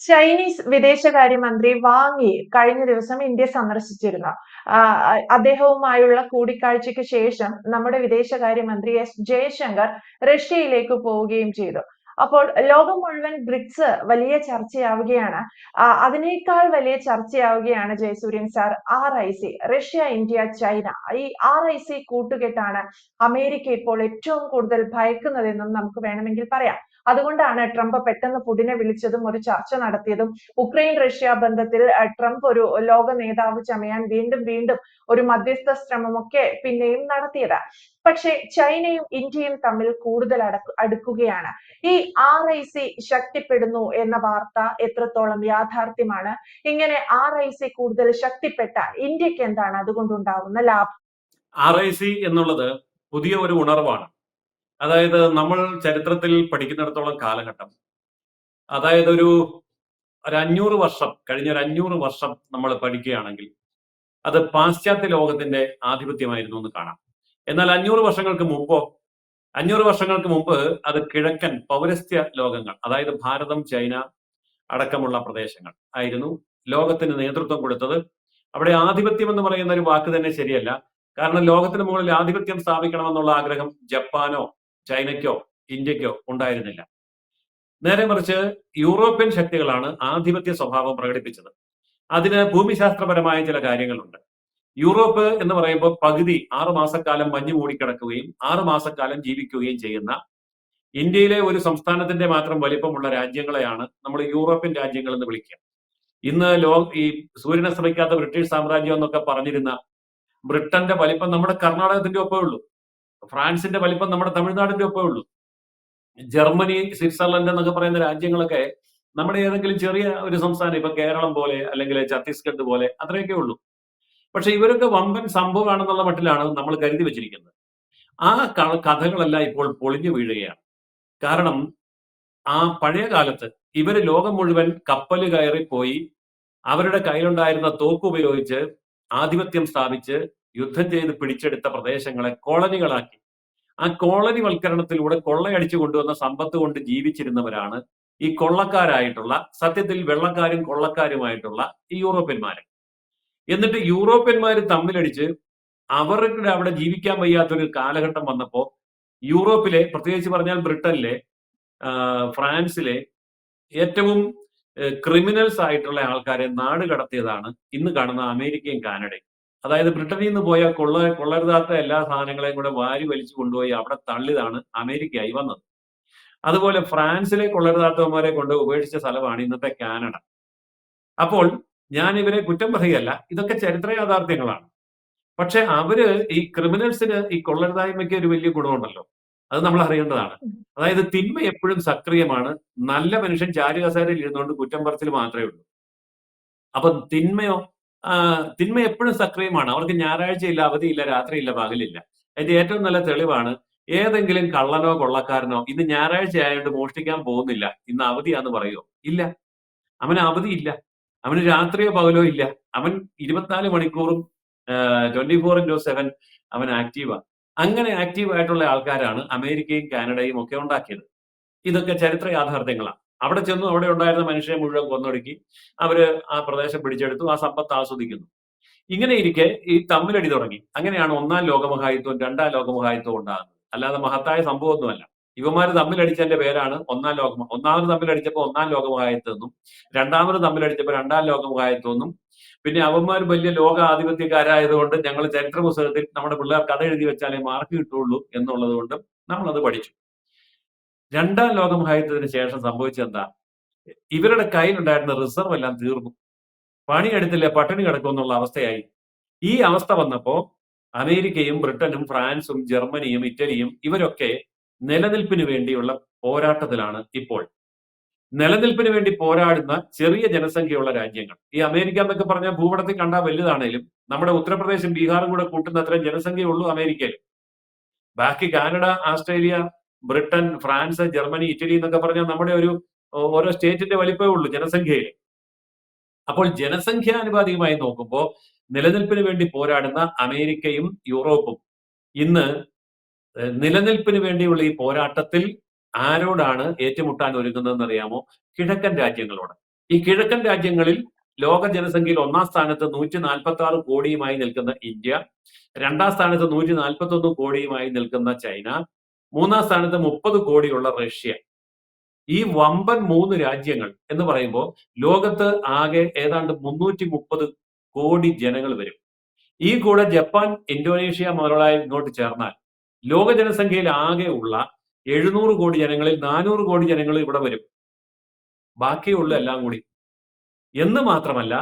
Chinese വിദേശകാര്യമന്ത്രി Wang Yi കഴിഞ്ഞ ദിവസം ഇന്ത്യ സന്ദർശിച്ചിരുന്നു. അദ്ദേഹവുമായുള്ള കൂടിക്കാഴ്ചയ്ക്ക് ശേഷം നമ്മുടെ വിദേശകാര്യമന്ത്രി എസ് ജയശങ്കർ റഷ്യയിലേക്ക് പോവുകയും ചെയ്തു. അപ്പോൾ ലോകം മുഴുവൻ ബ്രിക്സ് വലിയ ചർച്ചയാവുകയാണ്. അതിനേക്കാൾ വലിയ ചർച്ചയാവുകയാണ് Jayasuryan sir R I C Russia, India, China ഈ ആർ ഐ സി കൂട്ടുകെട്ടാണ് അമേരിക്ക ഇപ്പോൾ ഏറ്റവും കൂടുതൽ ഭയക്കുന്നതെന്നും നമുക്ക് വേണമെങ്കിൽ പറയാം. അതുകൊണ്ടാണ് ട്രംപ് പെട്ടെന്ന് പുടിനെ വിളിച്ചതും ഒരു ചർച്ച നടത്തിയതും ഉക്രൈൻ റഷ്യ ബന്ധത്തിൽ ട്രംപ് ഒരു ലോക നേതാവ് ചമയാൻ വീണ്ടും വീണ്ടും ഒരു മധ്യസ്ഥ ശ്രമമൊക്കെ പിന്നെയും നടത്തിയത് പക്ഷേ ചൈനയും ഇന്ത്യയും തമ്മിൽ കൂടുതൽ അടക്കു അടുക്കുകയാണ്. ഈ ആർ ഐ സി ശക്തിപ്പെടുന്നു എന്ന വാർത്ത എത്രത്തോളം യാഥാർത്ഥ്യമാണ്? ഇങ്ങനെ ആർ ഐ സി കൂടുതൽ ശക്തിപ്പെട്ട ഇന്ത്യയ്ക്ക് എന്താണ് അതുകൊണ്ടുണ്ടാവുന്ന ലാഭം? ആർ ഐ സി എന്നുള്ളത് പുതിയ ഒരു ഉണർവാണ്. അതായത് നമ്മൾ ചരിത്രത്തിൽ പഠിക്കുന്നിടത്തോളം കാലഘട്ടം. അതായത് ഒരു ഒരു അഞ്ഞൂറ് വർഷം കഴിഞ്ഞ ഒരു അഞ്ഞൂറ് വർഷം നമ്മൾ പഠിക്കുകയാണെങ്കിൽ അത് പാശ്ചാത്യ ലോകത്തിന്റെ ആധിപത്യമായിരുന്നു എന്ന് കാണാം. എന്നാൽ അഞ്ഞൂറ് വർഷങ്ങൾക്ക് മുമ്പോ അഞ്ഞൂറ് വർഷങ്ങൾക്ക് മുമ്പ് അത് കിഴക്കൻ പൗരസ്ത്യ ലോകങ്ങൾ അതായത് ഭാരതം ചൈന അടക്കമുള്ള പ്രദേശങ്ങൾ ആയിരുന്നു. ലോകത്തിന് നേതൃത്വം കൊടുത്തത്. അവിടെ ആധിപത്യം എന്ന് പറയുന്ന ഒരു വാക്ക് തന്നെ ശരിയല്ല. കാരണം ലോകത്തിന് മുകളിൽ ആധിപത്യം സ്ഥാപിക്കണമെന്നുള്ള ആഗ്രഹം ജപ്പാനോ ചൈനയ്ക്കോ ഇന്ത്യക്കോ ഉണ്ടായിരുന്നില്ല. നേരെ മറിച്ച് യൂറോപ്യൻ ശക്തികളാണ് ആധിപത്യ സ്വഭാവം പ്രകടിപ്പിച്ചത്. അതിന് ഭൂമിശാസ്ത്രപരമായ ചില കാര്യങ്ങളുണ്ട്. യൂറോപ്പ് എന്ന് പറയുമ്പോൾ പകുതി ആറു മാസക്കാലം മഞ്ഞ് മൂടിക്കിടക്കുകയും ആറു മാസക്കാലം ജീവിക്കുകയും ചെയ്യുന്ന ഇന്ത്യയിലെ ഒരു സംസ്ഥാനത്തിന്റെ മാത്രം വലിപ്പമുള്ള രാജ്യങ്ങളെയാണ് നമ്മൾ യൂറോപ്യൻ രാജ്യങ്ങൾ എന്ന് വിളിക്കുക. ഇന്ന് ലോ ഈ സൂര്യനെ ശ്രമിക്കാത്ത ബ്രിട്ടീഷ് സാമ്രാജ്യം എന്നൊക്കെ പറഞ്ഞിരുന്ന ബ്രിട്ടന്റെ വലിപ്പം നമ്മുടെ കർണാടകത്തിന്റെ ഒപ്പേ ഉള്ളൂ. ഫ്രാൻസിന്റെ വലിപ്പം നമ്മുടെ തമിഴ്നാടിന്റെ ഒപ്പേ ഉള്ളൂ. ജർമ്മനി സ്വിറ്റ്സർലൻഡ് എന്നൊക്കെ പറയുന്ന രാജ്യങ്ങളൊക്കെ നമ്മുടെ ഏതെങ്കിലും ചെറിയ ഒരു സംസ്ഥാനം ഇപ്പൊ കേരളം പോലെ അല്ലെങ്കിൽ ഛത്തീസ്ഗഡ് പോലെ അത്രയൊക്കെ ഉള്ളൂ. പക്ഷെ ഇവരൊക്കെ വമ്പൻ സംഭവമാണെന്നുള്ള മട്ടിലാണ് നമ്മൾ കരുതി വെച്ചിരിക്കുന്നത്. ആ കഥകളെല്ലാം ഇപ്പോൾ പൊളിഞ്ഞു വീഴുകയാണ്. കാരണം ആ പഴയ കാലത്ത് ഇവർ ലോകം മുഴുവൻ കപ്പൽ കയറി പോയി അവരുടെ കയ്യിലുണ്ടായിരുന്ന തോക്ക് ഉപയോഗിച്ച് ആധിപത്യം സ്ഥാപിച്ച് യുദ്ധം ചെയ്ത് പിടിച്ചെടുത്ത പ്രദേശങ്ങളെ കോളനികളാക്കി. ആ കോളനി വൽക്കരണത്തിലൂടെ കൊള്ളയടിച്ചു കൊണ്ടുവന്ന സമ്പത്ത് കൊണ്ട് ജീവിച്ചിരുന്നവരാണ് ഈ കൊള്ളക്കാരായിട്ടുള്ള സത്യത്തിൽ വെള്ളക്കാരും കൊള്ളക്കാരുമായിട്ടുള്ള ഈ യൂറോപ്യന്മാര്. എന്നിട്ട് യൂറോപ്യന്മാർ തമ്മിലടിച്ച് അവരുടെ അവിടെ ജീവിക്കാൻ വയ്യാത്തൊരു കാലഘട്ടം വന്നപ്പോൾ യൂറോപ്പിലെ പ്രത്യേകിച്ച് പറഞ്ഞാൽ ബ്രിട്ടനിലെ ഫ്രാൻസിലെ ഏറ്റവും ക്രിമിനൽസ് ആയിട്ടുള്ള ആൾക്കാരെ നാട് കടത്തിയതാണ് ഇന്ന് കാണുന്ന അമേരിക്കയും കാനഡയും. അതായത് ബ്രിട്ടനിൽ നിന്ന് പോയ കൊള്ള കൊള്ളരുതാത്ത എല്ലാ സാധനങ്ങളെയും കൂടെ വാരി വലിച്ചു കൊണ്ടുപോയി അവിടെ തള്ളിതാണ് അമേരിക്കയായി വന്നത്. അതുപോലെ ഫ്രാൻസിലെ കൊള്ളരുതാത്തവന്മാരെ കൊണ്ട് ഉപേക്ഷിച്ച സ്ഥലമാണ് ഇന്നത്തെ കാനഡ. അപ്പോൾ ഞാൻ ഇവരെ കുറ്റം പറയുകയല്ല. ഇതൊക്കെ ചരിത്ര യാഥാർത്ഥ്യങ്ങളാണ്. പക്ഷെ അവർ ഈ ക്രിമിനൽസിന് ഈ കൊള്ളരുതായ്മയ്ക്ക് ഒരു വലിയ ഗുണമുണ്ടല്ലോ. അത് നമ്മൾ അറിയേണ്ടതാണ്. അതായത് തിന്മ എപ്പോഴും സക്രിയമാണ്. നല്ല മനുഷ്യൻ ചാരുകസേരയിൽ ഇരുന്നുകൊണ്ട് കുറ്റം പറച്ചിൽ മാത്രമേ ഉള്ളൂ. അപ്പൊ തിന്മയോ തിന്മ എപ്പോഴും സക്രിയമാണ്. അവർക്ക് ഞായറാഴ്ചയില്ല അവധിയില്ല രാത്രിയില്ല പകലില്ല. അതിന്റെ ഏറ്റവും നല്ല തെളിവാണ്. ഏതെങ്കിലും കള്ളനോ കൊള്ളക്കാരനോ ഇന്ന് ഞായറാഴ്ച ആയതുകൊണ്ട് മോഷ്ടിക്കാൻ പോകുന്നില്ല. ഇന്ന് അവധിയാന്ന് പറയുമോ ഇല്ല. അവന് അവധിയില്ല അവന് രാത്രിയോ പകലോ ഇല്ല. അവൻ ഇരുപത്തിനാല് മണിക്കൂറും ട്വന്റി ഫോർ ഇന്റു സെവൻ അവൻ ആക്റ്റീവാണ് അങ്ങനെ ആക്റ്റീവ് ആയിട്ടുള്ള ആൾക്കാരാണ് അമേരിക്കയും കാനഡയും ഒക്കെ ഉണ്ടാക്കിയത്. ഇതൊക്കെ ചരിത്ര യാഥാർത്ഥ്യങ്ങളാണ്. അവിടെ ചെന്നു അവിടെ ഉണ്ടായിരുന്ന മനുഷ്യരെ മുഴുവൻ കൊന്നൊടുക്കി അവർ ആ പ്രദേശം പിടിച്ചെടുത്തു ആ സമ്പത്ത് ആസ്വദിക്കുന്നു. ഇങ്ങനെ ഇരിക്കെ ഈ തമ്മിലടി തുടങ്ങി. അങ്ങനെയാണ് ഒന്നാം ലോകമഹായുദ്ധവും രണ്ടാം ലോകമഹായുദ്ധവും ഉണ്ടാകുന്നത്. അല്ലാതെ മഹത്തായ സംഭവമൊന്നുമല്ല. ഇവന്മാര് തമ്മിലടിച്ചതിന്റെ പേരാണ് ഒന്നാം ലോകം. ഒന്നാമത് തമ്മിലടിച്ചപ്പോൾ ഒന്നാം ലോകമഹായുദ്ധം എന്നും രണ്ടാമത് തമ്മിലടിച്ചപ്പോൾ രണ്ടാം ലോകമഹായുദ്ധം എന്നും. പിന്നെ അവന്മാർ വലിയ ലോക ആധിപത്യക്കാരായതുകൊണ്ട് ഞങ്ങൾ ചരിത്ര പുസ്തകത്തിൽ നമ്മുടെ പിള്ളേർ കഥ എഴുതി വെച്ചാലേ മാർക്ക് കിട്ടുള്ളൂ എന്നുള്ളത് കൊണ്ട് നമ്മൾ അത് പഠിച്ചു. രണ്ടാം ലോകമഹായുദ്ധത്തിന് ശേഷം സംഭവിച്ചത് എന്താ ഇവരുടെ കയ്യിലുണ്ടായിരുന്ന റിസർവ് എല്ലാം തീർന്നു. പണിയെടുത്തില്ല പട്ടിണി കിടക്കും എന്നുള്ള അവസ്ഥയായി. ഈ അവസ്ഥ വന്നപ്പോ അമേരിക്കയും ബ്രിട്ടനും ഫ്രാൻസും ജർമ്മനിയും ഇറ്റലിയും ഇവരൊക്കെ നിലനിൽപ്പിന് വേണ്ടിയുള്ള പോരാട്ടത്തിലാണ് ഇപ്പോൾ. നിലനിൽപ്പിന് വേണ്ടി പോരാടുന്ന ചെറിയ ജനസംഖ്യയുള്ള രാജ്യങ്ങൾ. ഈ അമേരിക്ക എന്നൊക്കെ പറഞ്ഞാൽ ഭൂപടത്തിൽ കണ്ടാൽ വലുതാണേലും നമ്മുടെ ഉത്തർപ്രദേശും ബീഹാറും കൂടെ കൂട്ടുന്ന അത്രയും ജനസംഖ്യയുള്ളൂ അമേരിക്കയിൽ. ബാക്കി Canada Australia Britain France Germany Italy എന്നൊക്കെ പറഞ്ഞാൽ നമ്മുടെ ഒരു ഓരോ സ്റ്റേറ്റിന്റെ വലിപ്പമേ ഉള്ളൂ ജനസംഖ്യയിൽ. അപ്പോൾ ജനസംഖ്യാനുപാതികമായി നോക്കുമ്പോൾ നിലനിൽപ്പിന് വേണ്ടി പോരാടുന്ന അമേരിക്കയും യൂറോപ്പും ഇന്ന് നിലനിൽപ്പിന് വേണ്ടിയുള്ള ഈ പോരാട്ടത്തിൽ ആരോടാണ് ഏറ്റുമുട്ടാൻ ഒരുങ്ങുന്നതെന്ന് അറിയാമോ കിഴക്കൻ രാജ്യങ്ങളോട്. ഈ കിഴക്കൻ രാജ്യങ്ങളിൽ ലോക ജനസംഖ്യയിൽ ഒന്നാം സ്ഥാനത്ത് നൂറ്റി നാൽപ്പത്തി ആറ് കോടിയുമായി നിൽക്കുന്ന ഇന്ത്യ രണ്ടാം സ്ഥാനത്ത് നൂറ്റി നാൽപ്പത്തി ഒന്ന് കോടിയുമായി നിൽക്കുന്ന ചൈന മൂന്നാം സ്ഥാനത്ത് മുപ്പത് കോടിയുള്ള റഷ്യ. ഈ വമ്പൻ മൂന്ന് രാജ്യങ്ങൾ എന്ന് പറയുമ്പോൾ ലോകത്ത് ആകെ ഏതാണ്ട് മുന്നൂറ്റി മുപ്പത് കോടി ജനങ്ങൾ വരും. ഈ കൂടെ ജപ്പാൻ ഇന്തോനേഷ്യ മുതലായ ഇങ്ങോട്ട് ചേർന്നാൽ ലോക ജനസംഖ്യയിൽ ആകെ ഉള്ള എഴുന്നൂറ് കോടി ജനങ്ങളിൽ നാനൂറ് കോടി ജനങ്ങൾ ഇവിടെ വരും. ബാക്കിയുള്ള എല്ലാം കൂടി. എന്ന് മാത്രമല്ല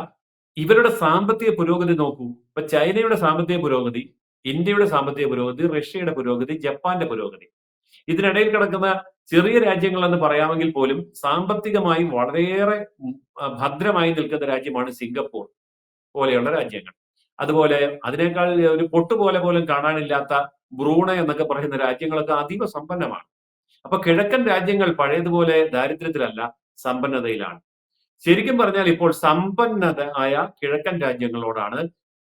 ഇവരുടെ സാമ്പത്തിക പുരോഗതി നോക്കൂ. ഇപ്പൊ ചൈനയുടെ സാമ്പത്തിക പുരോഗതി ഇന്ത്യയുടെ സാമ്പത്തിക പുരോഗതി റഷ്യയുടെ പുരോഗതി ജപ്പാന്റെ പുരോഗതി. ഇതിനിടയിൽ കിടക്കുന്ന ചെറിയ രാജ്യങ്ങൾ എന്ന് പറയാമെങ്കിൽ പോലും സാമ്പത്തികമായി വളരെയേറെ ഭദ്രമായി നിൽക്കുന്ന രാജ്യമാണ് സിംഗപ്പൂർ പോലെയുള്ള രാജ്യങ്ങൾ. അതുപോലെ അതിനേക്കാൾ ഒരു പൊട്ടുപോലെ പോലും കാണാനില്ലാത്ത ബ്രൂണ എന്നൊക്കെ പറയുന്ന രാജ്യങ്ങളൊക്കെ അതീവ സമ്പന്നമാണ്. അപ്പൊ കിഴക്കൻ രാജ്യങ്ങൾ പഴയതുപോലെ ദാരിദ്ര്യത്തിലല്ല സമ്പന്നതയിലാണ്. ശരിക്കും പറഞ്ഞാൽ ഇപ്പോൾ സമ്പന്നത ആയ കിഴക്കൻ രാജ്യങ്ങളോടാണ്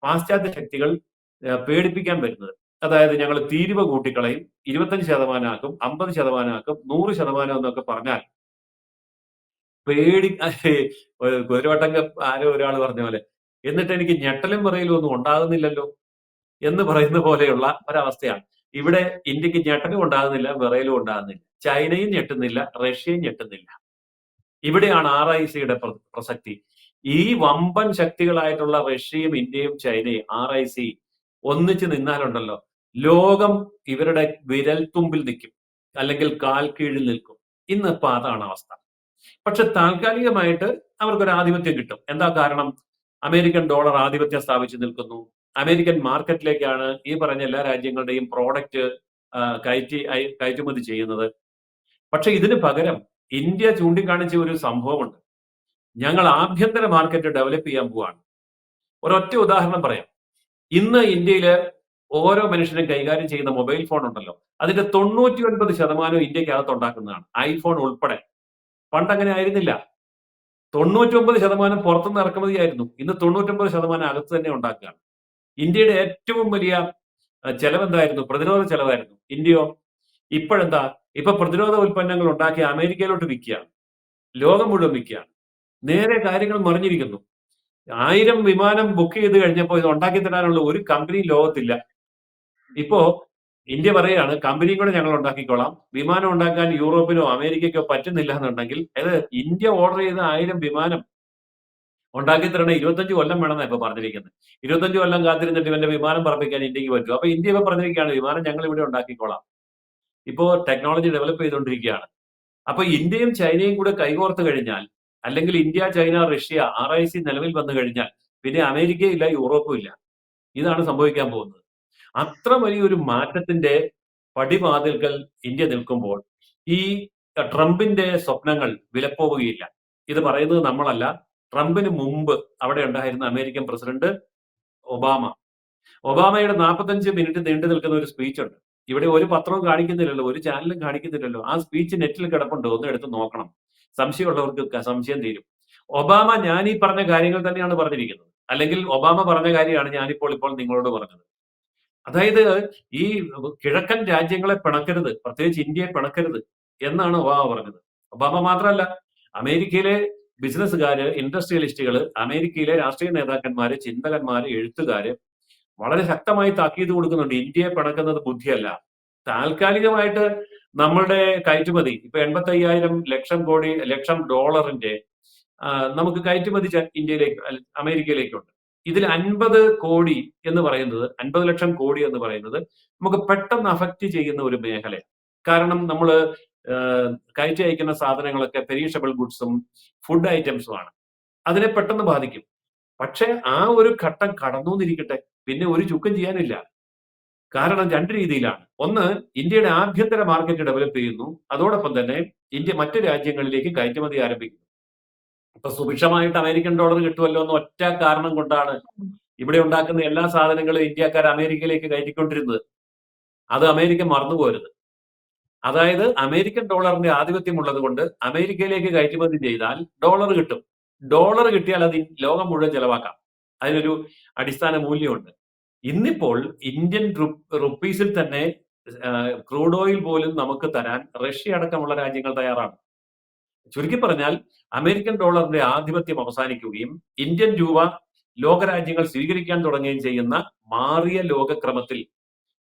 പാശ്ചാത്യ ശക്തികൾ പേടിപ്പിക്കാൻ വരുന്നത്. അതായത് ഞങ്ങൾ തീരുവ കൂട്ടിക്കളയും ഇരുപത്തഞ്ച് ശതമാനമാക്കും അമ്പത് ശതമാനമാക്കും നൂറ് ശതമാനം എന്നൊക്കെ പറഞ്ഞാൽ പേടി ഒരു ഒരു വട്ടം ആരോ ഒരാൾ പറഞ്ഞ പോലെ എന്നിട്ട് എനിക്ക് ഞെട്ടലും പറയലും ഒന്നും ഉണ്ടാകുന്നില്ലല്ലോ. എന്ന് പറയുന്ന പോലെയുള്ള ഒരവസ്ഥയാണ്. ഇവിടെ ഇന്ത്യയ്ക്ക് ഞെട്ടലും ഉണ്ടാകുന്നില്ല വിറയലും ഉണ്ടാകുന്നില്ല. ചൈനയും ഞെട്ടുന്നില്ല റഷ്യയും ഞെട്ടുന്നില്ല. ഇവിടെയാണ് ആർ ഐ സിയുടെ പ്രസക്തി. ഈ വമ്പൻ ശക്തികളായിട്ടുള്ള റഷ്യയും ഇന്ത്യയും ചൈനയും ആർ ഐ സി ഒന്നിച്ച് നിന്നാലുണ്ടല്ലോ. ലോകം ഇവരുടെ വിരൽത്തുമ്പിൽ നിൽക്കും. അല്ലെങ്കിൽ കാൽ കീഴിൽ നിൽക്കും. ഇന്നിപ്പോ അതാണ് അവസ്ഥ. പക്ഷെ താൽക്കാലികമായിട്ട് അവർക്കൊരു ആധിപത്യം കിട്ടും. എന്താ കാരണം? അമേരിക്കൻ ഡോളർ ആധിപത്യം സ്ഥാപിച്ചു നിൽക്കുന്നു. അമേരിക്കൻ മാർക്കറ്റിലേക്കാണ് ഈ പറഞ്ഞ എല്ലാ രാജ്യങ്ങളുടെയും പ്രോഡക്റ്റ് കയറ്റി കയറ്റുമതി ചെയ്യുന്നത്. പക്ഷെ ഇതിന് പകരം ഇന്ത്യ ചൂണ്ടിക്കാണിച്ച ഒരു സംഭവമുണ്ട്. ഞങ്ങൾ ആഭ്യന്തര മാർക്കറ്റ് ഡെവലപ്പ് ചെയ്യാൻ പോവാണ്. ഒരൊറ്റ ഉദാഹരണം പറയാം. ഇന്ന് ഇന്ത്യയിൽ ഓരോ മനുഷ്യനും കൈകാര്യം ചെയ്യുന്ന മൊബൈൽ ഫോൺ ഉണ്ടല്ലോ. അതിന്റെ തൊണ്ണൂറ്റി ഒൻപത് ശതമാനവും ഇന്ത്യക്കകത്ത് ഉണ്ടാക്കുന്നതാണ്. ഐഫോൺ ഉൾപ്പെടെ. പണ്ട് അങ്ങനെ ആയിരുന്നില്ല. തൊണ്ണൂറ്റി ഒമ്പത് ശതമാനം പുറത്തുനിന്ന് ഇറക്കുമതിയായിരുന്നു ഇന്ന് തൊണ്ണൂറ്റൊമ്പത് ശതമാനം അകത്ത് തന്നെ ഉണ്ടാക്കുകയാണ്. ഇന്ത്യയുടെ ഏറ്റവും വലിയ ചെലവെന്തായിരുന്നു? പ്രതിരോധ ചെലവായിരുന്നു. ഇന്ത്യയോ? ഇപ്പോഴെന്താ? ഇപ്പൊ പ്രതിരോധ ഉൽപ്പന്നങ്ങൾ ഉണ്ടാക്കി അമേരിക്കയിലോട്ട് വിൽക്കുകയാണ്. ലോകം മുഴുവൻ വിൽക്കുകയാണ്. നേരെ കാര്യങ്ങൾ മറിഞ്ഞിരിക്കുന്നു. ആയിരം വിമാനം ബുക്ക് ചെയ്ത് കഴിഞ്ഞപ്പോൾ ഇത് ഉണ്ടാക്കി തരാനുള്ള ഒരു കമ്പനി ലോകത്തില്ല. ഇപ്പോ ഇന്ത്യ പറയുകയാണ് കമ്പനിയും കൂടെ ഞങ്ങൾ ഉണ്ടാക്കിക്കോളാം. വിമാനം ഉണ്ടാക്കാൻ യൂറോപ്പിനോ അമേരിക്കയ്ക്കോ പറ്റുന്നില്ല എന്നുണ്ടെങ്കിൽ അത് ഇന്ത്യ ഓർഡർ ചെയ്ത ആയിരം വിമാനം ഉണ്ടാക്കി തരണ ഇരുപത്തഞ്ച് കൊല്ലം വേണമെന്നാണ് ഇപ്പൊ പറഞ്ഞിരിക്കുന്നത്. ഇരുപത്തഞ്ച് കൊല്ലം കാത്തിരുന്നിട്ട് ഇവന്റെ വിമാനം പറപ്പിക്കാൻ ഇന്ത്യയ്ക്ക് പറ്റും അപ്പൊ ഇന്ത്യ ഇപ്പൊ പറഞ്ഞിരിക്കുകയാണ് വിമാനം ഞങ്ങൾ ഇവിടെ ഉണ്ടാക്കിക്കോളാം. ഇപ്പോ ടെക്നോളജി ഡെവലപ്പ് ചെയ്തുകൊണ്ടിരിക്കുകയാണ്. അപ്പൊ ഇന്ത്യയും ചൈനയും കൂടെ കൈകോർത്ത് കഴിഞ്ഞാൽ അല്ലെങ്കിൽ India China Russia R I C നിലവിൽ വന്നു കഴിഞ്ഞാൽ പിന്നെ അമേരിക്കയില്ല യൂറോപ്പും ഇല്ല. ഇതാണ് സംഭവിക്കാൻ പോകുന്നത്. അത്ര വലിയൊരു മാറ്റത്തിന്റെ പടിവാതിൽക്കൽ ഇന്ത്യ നിൽക്കുമ്പോൾ ഈ ട്രംപിന്റെ സ്വപ്നങ്ങൾ വിലപ്പോവുകയില്ല. ഇത് പറയുന്നത് നമ്മളല്ല ട്രംപിന് മുമ്പ് അവിടെ ഉണ്ടായിരുന്ന അമേരിക്കൻ പ്രസിഡന്റ് ഒബാമ. ഒബാമയുടെ നാൽപ്പത്തഞ്ച് മിനിറ്റ് നീണ്ടു നിൽക്കുന്ന ഒരു സ്പീച്ച് ഉണ്ട്. ഇവിടെ ഒരു പത്രവും കാണിക്കുന്നില്ലല്ലോ ഒരു ചാനലും കാണിക്കുന്നില്ലല്ലോ. ആ സ്പീച്ച് നെറ്റിൽ കിടപ്പുണ്ട് ഒന്ന് എടുത്ത് നോക്കണം. സംശയമുള്ളവർക്ക് സംശയം തീരും. ഒബാമ ഞാൻ ഈ പറഞ്ഞ കാര്യങ്ങൾ തന്നെയാണ് പറഞ്ഞിരിക്കുന്നത്. അല്ലെങ്കിൽ ഒബാമ പറഞ്ഞ കാര്യമാണ് ഞാനിപ്പോൾ ഇപ്പോൾ നിങ്ങളോട് പറഞ്ഞത്. അതായത് ഈ കിഴക്കൻ രാജ്യങ്ങളെ പിണക്കരുത് പ്രത്യേകിച്ച് ഇന്ത്യയെ പിണക്കരുത് എന്നാണ് ഒബാമ പറഞ്ഞത്. ഒബാമ മാത്രമല്ല അമേരിക്കയിലെ ബിസിനസ്സുകാര് ഇൻഡസ്ട്രിയലിസ്റ്റുകൾ അമേരിക്കയിലെ രാഷ്ട്രീയ നേതാക്കന്മാര് ചിന്തകന്മാര് എഴുത്തുകാര് വളരെ ശക്തമായി താക്കീത് കൊടുക്കുന്നുണ്ട്. ഇന്ത്യയെ പിണക്കുന്നത് ബുദ്ധിയല്ല. താൽക്കാലികമായിട്ട് നമ്മളുടെ കയറ്റുമതി ഇപ്പൊ എൺപത്തി അയ്യായിരം ലക്ഷം കോടി ലക്ഷം ഡോളറിന്റെ നമുക്ക് കയറ്റുമതി ഇന്ത്യയിലേക്ക് അമേരിക്കയിലേക്കുണ്ട്. ഇതിൽ അൻപത് കോടി എന്ന് പറയുന്നത് അൻപത് ലക്ഷം കോടി എന്ന് പറയുന്നത് നമുക്ക് പെട്ടെന്ന് അഫക്റ്റ് ചെയ്യുന്ന ഒരു മേഖലയാണ്. കാരണം നമ്മൾ കയറ്റി അയക്കുന്ന സാധനങ്ങളൊക്കെ പെരീഷബിൾ ഗുഡ്സും ഫുഡ് ഐറ്റംസും ആണ്. അതിനെ പെട്ടെന്ന് ബാധിക്കും. പക്ഷെ ആ ഒരു ഘട്ടം കടന്നു എന്നിരിക്കട്ടെ പിന്നെ ഒരു ചുക്കം ചെയ്യാനില്ല. കാരണം രണ്ട് രീതിയിലാണ്. ഒന്ന് ഇന്ത്യയുടെ ആഭ്യന്തര മാർക്കറ്റ് ഡെവലപ്പ് ചെയ്യുന്നു. അതോടൊപ്പം തന്നെ ഇന്ത്യ മറ്റു രാജ്യങ്ങളിലേക്ക് കയറ്റുമതി ആരംഭിക്കുന്നു. ഇപ്പൊ സുഭിക്ഷമായിട്ട് അമേരിക്കൻ ഡോളർ കിട്ടുമല്ലോ എന്ന് ഒറ്റ കാരണം കൊണ്ടാണ് ഇവിടെ ഉണ്ടാക്കുന്ന എല്ലാ സാധനങ്ങളും ഇന്ത്യക്കാർ അമേരിക്കയിലേക്ക് കയറ്റിക്കൊണ്ടിരുന്നത്. അത് അമേരിക്ക മറന്നുപോരുത്. അതായത് അമേരിക്കൻ ഡോളറിന്റെ ആധിപത്യം ഉള്ളത് കൊണ്ട് അമേരിക്കയിലേക്ക് കയറ്റുമതി ചെയ്താൽ ഡോളർ കിട്ടും. ഡോളർ കിട്ടിയാൽ അത് ലോകം മുഴുവൻ ചെലവാക്കാം. അതിനൊരു അടിസ്ഥാന മൂല്യമുണ്ട്. ഇന്നിപ്പോൾ ഇന്ത്യൻ റുപ്പീസിൽ തന്നെ ക്രൂഡ് ഓയിൽ പോലും നമുക്ക് തരാൻ റഷ്യ അടക്കമുള്ള രാജ്യങ്ങൾ തയ്യാറാണ്. ചുരുക്കി പറഞ്ഞാൽ അമേരിക്കൻ ഡോളറിന്റെ ആധിപത്യം അവസാനിക്കുകയും ഇന്ത്യൻ രൂപ ലോകരാജ്യങ്ങൾ സ്വീകരിക്കാൻ തുടങ്ങുകയും ചെയ്യുന്ന മാറിയ ലോകക്രമത്തിൽ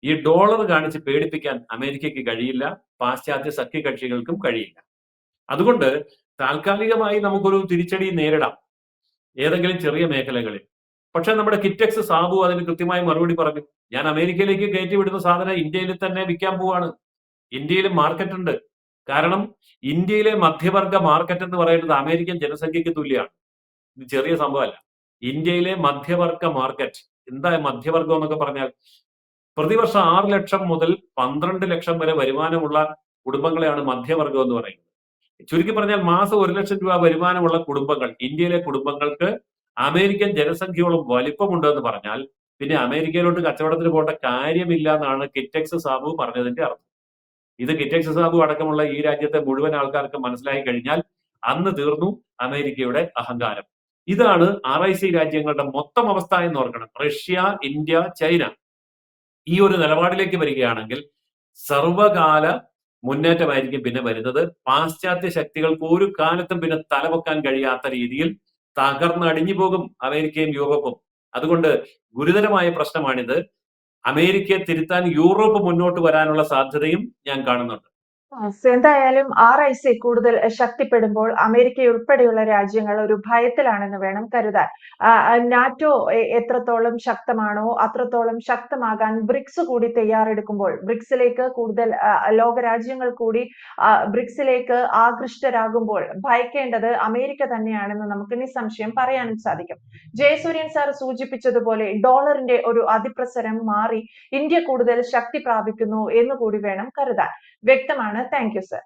ഈ ഡോളർ കാണിച്ച് പേടിപ്പിക്കാൻ അമേരിക്കയ്ക്ക് കഴിയില്ല പാശ്ചാത്യ സഖ്യകക്ഷികൾക്കും കഴിയില്ല. അതുകൊണ്ട് താൽക്കാലികമായി നമുക്കൊരു തിരിച്ചടി നേരിടാം ഏതെങ്കിലും ചെറിയ മേഖലകളിൽ. പക്ഷെ നമ്മുടെ കിറ്റക്സ് സാബു അതിന് കൃത്യമായി മറുപടി പറഞ്ഞു. ഞാൻ അമേരിക്കയിലേക്ക് കയറ്റി വിടുന്ന സാധനം ഇന്ത്യയിൽ തന്നെ വിൽക്കാൻ പോവാണ്. ഇന്ത്യയിൽ മാർക്കറ്റ് ഉണ്ട്. കാരണം ഇന്ത്യയിലെ മധ്യവർഗ മാർക്കറ്റ് എന്ന് പറയുന്നത് അമേരിക്കൻ ജനസംഖ്യക്ക് തുല്യമാണ്. ഇത് ചെറിയ സംഭവമല്ല. ഇന്ത്യയിലെ മധ്യവർഗ മാർക്കറ്റ് എന്താ മധ്യവർഗം എന്നൊക്കെ പറഞ്ഞാൽ പ്രതിവർഷം ആറ് ലക്ഷം മുതൽ പന്ത്രണ്ട് ലക്ഷം വരെ വരുമാനമുള്ള കുടുംബങ്ങളെയാണ് മധ്യവർഗം എന്ന് പറയുന്നത്. ചുരുക്കി പറഞ്ഞാൽ മാസം ഒരു ലക്ഷം രൂപ വരുമാനമുള്ള കുടുംബങ്ങൾ ഇന്ത്യയിലെ കുടുംബങ്ങൾക്ക് അമേരിക്കൻ ജനസംഖ്യയോളം വലിപ്പമുണ്ട് എന്ന് പറഞ്ഞാൽ പിന്നെ അമേരിക്കയിലോട്ട് കച്ചവടത്തിന് പോകേണ്ട കാര്യമില്ല എന്നാണ് കിറ്റക്സ് സാബു പറഞ്ഞതിന്റെ അർത്ഥം. ഇത് കിറ്റക്സ് സാബു അടക്കമുള്ള ഈ രാജ്യത്തെ മുഴുവൻ ആൾക്കാർക്ക് മനസ്സിലായി കഴിഞ്ഞാൽ അന്ന് തീർന്നു അമേരിക്കയുടെ അഹങ്കാരം. ഇതാണ് ആർ ഐ സി രാജ്യങ്ങളുടെ മൊത്തം അവസ്ഥ എന്ന് ഓർക്കണം. Russia India China. ഈ ഒരു നിലപാടിലേക്ക് വരികയാണെങ്കിൽ സർവകാല മുന്നേറ്റമായിരിക്കും പിന്നെ വരുന്നത്. പാശ്ചാത്യ ശക്തികൾക്ക് ഒരു കാലത്തും പിന്നെ തലവെക്കാൻ കഴിയാത്ത രീതിയിൽ തകർന്നടിഞ്ഞു പോകും അമേരിക്കയും യൂറോപ്പും. അതുകൊണ്ട് ഗുരുതരമായ പ്രശ്നമാണിത്. അമേരിക്കയെ തിരുത്താൻ യൂറോപ്പ് മുന്നോട്ട് വരാനുള്ള സാധ്യതയും ഞാൻ കാണുന്നുണ്ട്. എന്തായാലും ആർ ഐ സി കൂടുതൽ ശക്തിപ്പെടുമ്പോൾ അമേരിക്ക ഉൾപ്പെടെയുള്ള രാജ്യങ്ങൾ ഒരു ഭയത്തിലാണെന്ന് വേണം കരുതാൻ. നാറ്റോ എത്രത്തോളം ശക്തമാണോ അത്രത്തോളം ശക്തമാകാൻ ബ്രിക്സ് കൂടി തയ്യാറെടുക്കുമ്പോൾ ബ്രിക്സിലേക്ക് കൂടുതൽ ലോകരാജ്യങ്ങൾ കൂടി ബ്രിക്സിലേക്ക് ആകൃഷ്ടരാകുമ്പോൾ ഭയക്കേണ്ടത് അമേരിക്ക തന്നെയാണെന്ന് നമുക്ക് നിസ്സംശയം പറയാനും സാധിക്കും. ജയസൂര്യൻ സാർ സൂചിപ്പിച്ചതുപോലെ ഡോളറിന്റെ ഒരു അതിപ്രസരം മാറി ഇന്ത്യ കൂടുതൽ ശക്തി പ്രാപിക്കുന്നു എന്ന് കൂടി വേണം കരുതാൻ. വ്യക്തമാണ്. Thank you sir